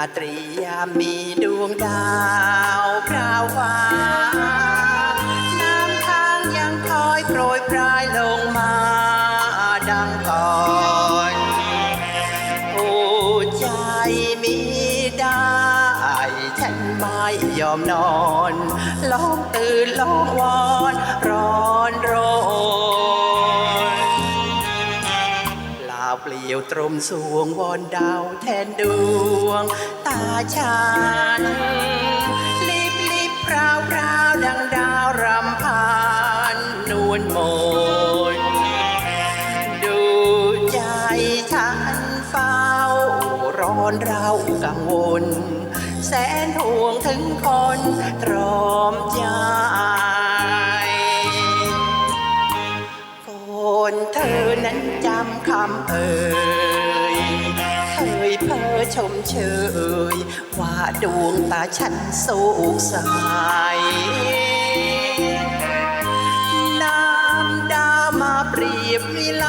าตรียามมีดวงดาวพราวฟ้าน้ำทางยังคอยโปรยปลายลงมาดังก่อนโอ้ใจมีได้ฉันไม่ยอมนอนร้องตื่นร้องวอนรอ ปล่าเปลี่ยวตรมสวงวอนดาวแทนดวง ตาฉันลิบลิบพราวพราวดังดาวรำพานนวลมนดูใจฉันเฝ้า ร้อนเรากังวล แสนห่วงถึงคนตรอมใจ จำคำเอ่ยเคยเพ้อชมเชย ว่าดวงตาฉันสุขใสน้ำดาวมาเปรียบวิไล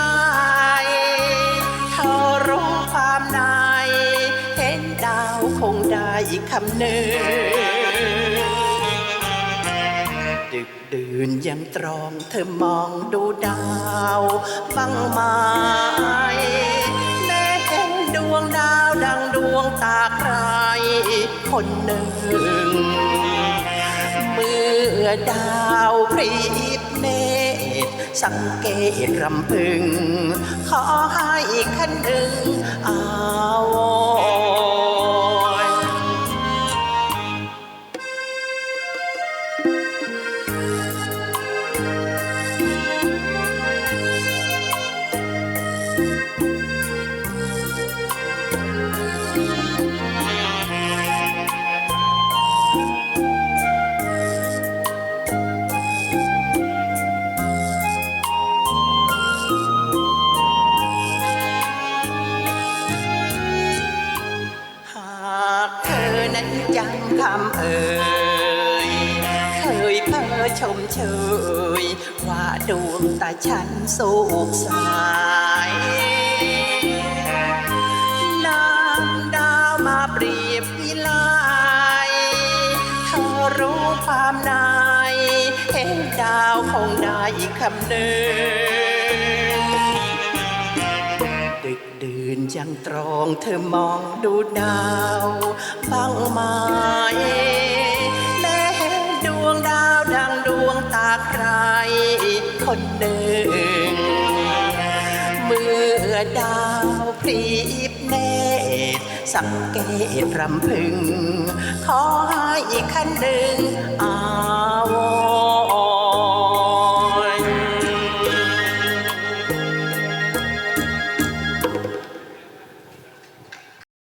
เธอรู้ความในเห็นดาวคงได้คำหนึ่ง ดึกดื่นยังตรองเธอมองดูดาวบ้างไหมแม้เห็นดวงดาวดังดวงตาใครคนหนึ่ง เมื่อดาวพรีบเนตรสังเกตรำพึง ขอให้คันหนึ่งอา ชมเชยว่าดวงตาฉันสุขใส น้ำดาวมาเปรียบวิไลเธอรู้ความในเห็นดาวคงได้คำหนึ่งดึกดื่นยังตรองเธอมองดูดาวบ้างไหมแม้เห็นดวงดาวดังดวงตาใครคนหนึ่ง เมื่อดาวพรีบเนตรสังเกตรำพึง ขอให้คันหนึ่งอา